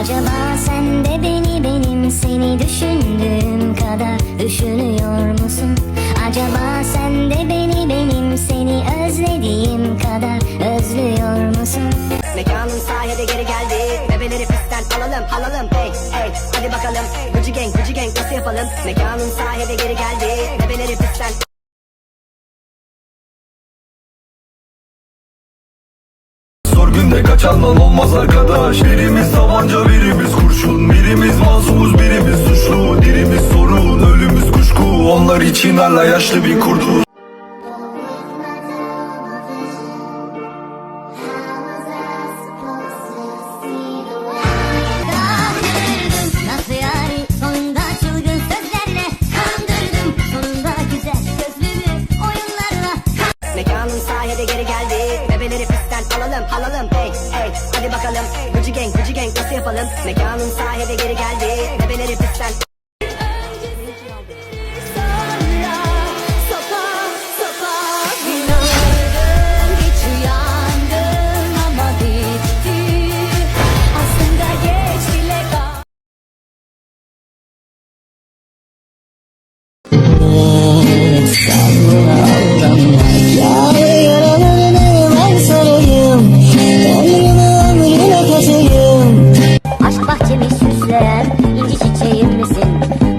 Acaba sen de beni benim seni düşündüğüm kadar düşünüyor musun? Acaba sen de beni benim seni özlediğim kadar özlüyor musun? Mekanın sahibi geri geldi. Bebeleri pistten alalım alalım. Hey hey hadi bakalım. Gucci gang Gucci gang nasıl yapalım? Mekanın sahibi geri geldi. Bebeleri pistten Günde kaçandan olmaz arkadaş. Birimiz tabanca birimiz kurşun. Birimiz masumuz birimiz suçlu. Dirimiz sorun ölümüz kuşku. Onlar için hala yaşlı bir kurdu sahibi geri geldi. Bebeleri pistten alalım alalım Hey hey hadi bakalım. Gucci gang Gucci gang nasıl yapalım? Mekanın sahibi geri geldi. Bebeleri pistten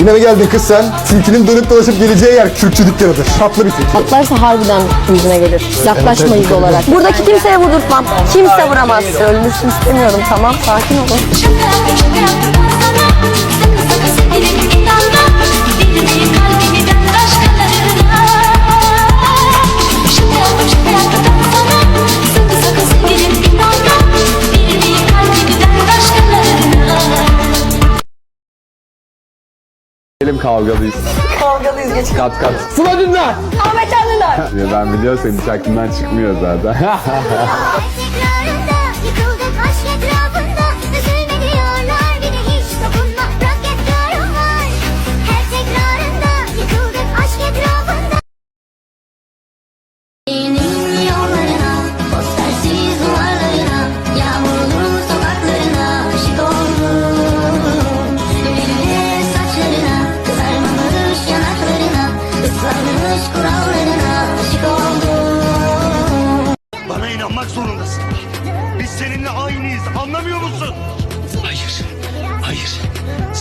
Yine mi geldin kız sen? Tilkinin dönüp dolaşıp geleceği yer Kürtçü dükkanıdır. Tatlı bir tilki. Atlarsa harbiden yüzüne gelir. Yaklaşmayız olarak. Buradaki kimseye vurdurtmam. Kimse vuramaz. Ölmesini istemiyorum tamam sakin olun. Şaka şaka Elim kavgalıyız. Kavgalıyız geç. Kat kat. Sıla Dündar. Ahmet Canlılar. Ya ben biliyorum senin hiç aklından çıkmıyor zaten.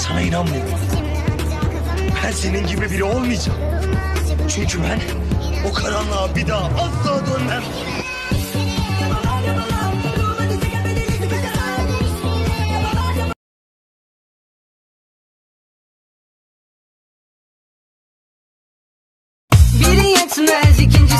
Sana inanmıyorum. Ben senin gibi biri olmayacağım. Çünkü ben o karanlığa bir daha asla dönmem. Biri yetmez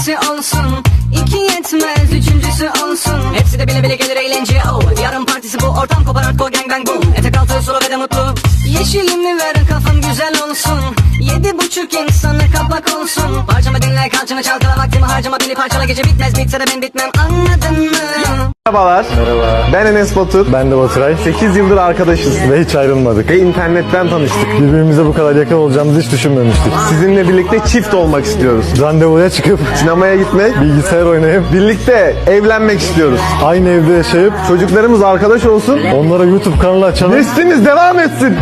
ikincisi olsun İki yetmez üçüncüsü olsun. Hepsi de bile bile gelir eğlence oh. Yarın partisi bu ortam kopar hardcore gang bang boom. Etek altı sulu ve de mutlu. Yeşilimi ver kafam güzel olsun. Yedi buçuk insana kapak olsun. Parçamı dinle kalçanı çalkala vaktimi harcama Beni parçala. Gece bitmez bitse de ben bitmem Anladın mı? Merhabalar. Merhaba. Ben Enes Batur. Ben de Baturay. 8 yıldır arkadaşız. Ve hiç ayrılmadık. Ve internetten tanıştık. Birbirimize bu kadar yakın olacağımızı hiç düşünmemiştik. Sizinle birlikte çift olmak istiyoruz. Randevuya çıkıp sinemaya gitmek, bilgisayar oynayıp birlikte evlenmek istiyoruz. Aynı evde yaşayıp çocuklarımız arkadaş olsun. Onlara YouTube kanalı açalım. Neslimiz devam etsin.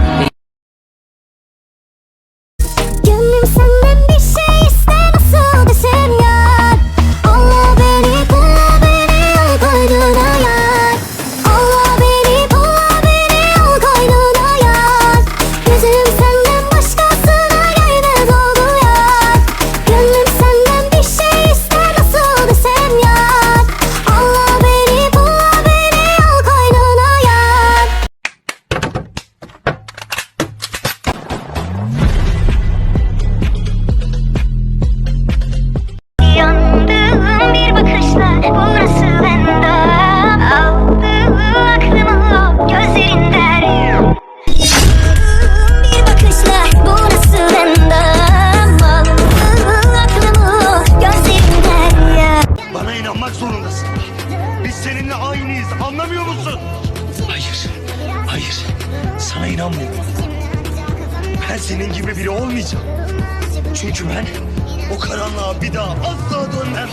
Senin gibi biri olmayacağım. Çünkü ben o karanlığa bir daha asla dönmem.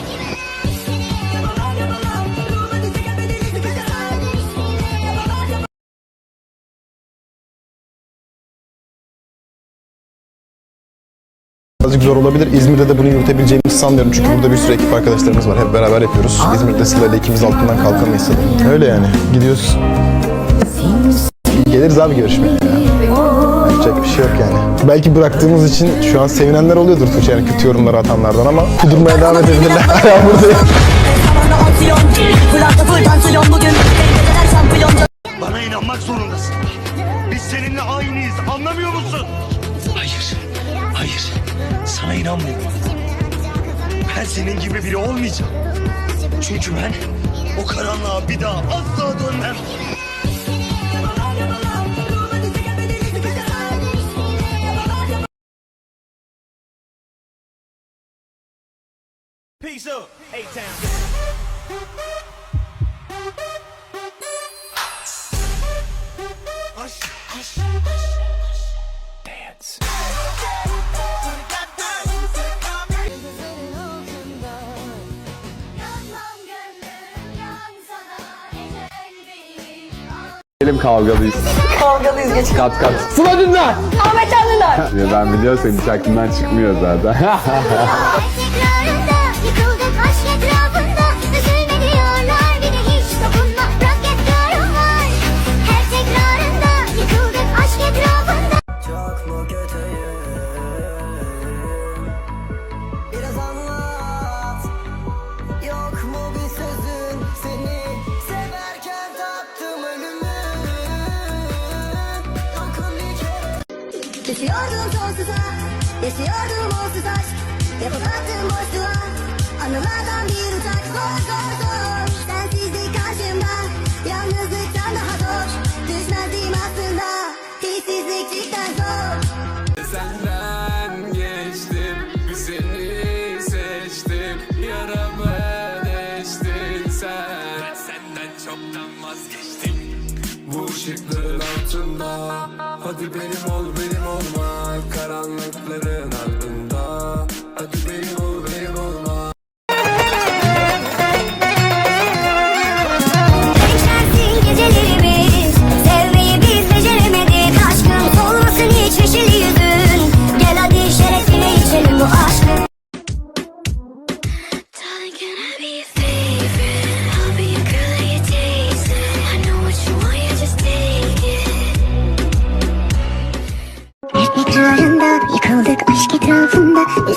Birazcık zor olabilir. İzmir'de de bunu yürütebileceğimizi sanmıyorum. Çünkü burada bir sürü ekip arkadaşlarımız var. Hep beraber yapıyoruz. İzmir'de Sıla ile ikimiz altından kalkamayız sanırım. Öyle yani. Gidiyoruz. Geliriz abi görüşmeye ya. Yapacak bir şey yok yani. Belki bıraktığımız için şu an sevinenler oluyordur Tuğçe yani kötü yorumları atanlardan ama kudurmaya devam edebilirler. Hala buradayım. Bana inanmak zorundasın. Biz seninle aynıyız. Anlamıyor musun? Hayır. Hayır. Sana inanmıyorum. Ben senin gibi biri olmayacağım. Çünkü ben o karanlığa bir daha asla dönmem. Elim kavgalıyız. Kavgalıyız geç. Kat kat. Sıla Dündar. Ahmet Can Dündar. Ya ben biliyorsam hiç aklımdan çıkmıyor zaten. Düşüyordum sonsuza. Yaşıyordum onsuz aşk. Yapıp attım boşluğa Anılardan bir Senden geçtim, seni seçtim. Sen. Senden çoktan vazgeçtim. Bu ışıkların altında. Hadi benim ol benim olma. Karanlıkların ardında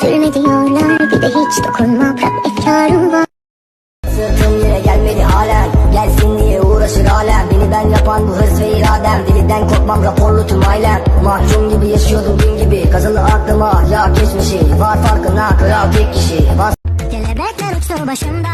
Üzülme diyorlar bir de hiç dokunma bırak efkarım var. Sırtım yere gelmedi halen Gelsin diye uğraşır alem. Beni ben yapan bu hırs ve iradem. Deliden korkmam raporlu tüm ailem. Mahkum gibi yaşıyordum gün gibi. Kazılı aklıma ya geçmişi. Var farkına kral tek kişi. Var Kelebekler uçtu başımda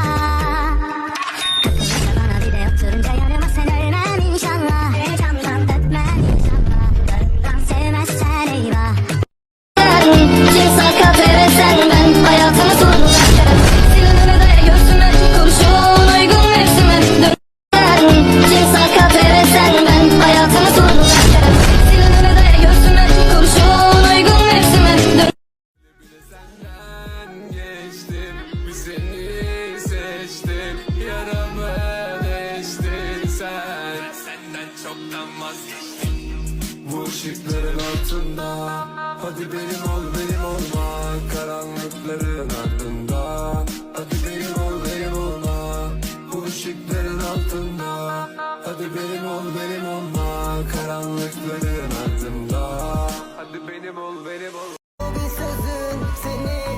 ışıkların altında. Hadi benim ol benim olma. Karanlıkların ardında. Hadi benim ol benim olma. Bu ışıkların altında. Hadi benim ol benim olma. Karanlıkların ardında. Hadi benim ol benim olma Bu bir sözün seni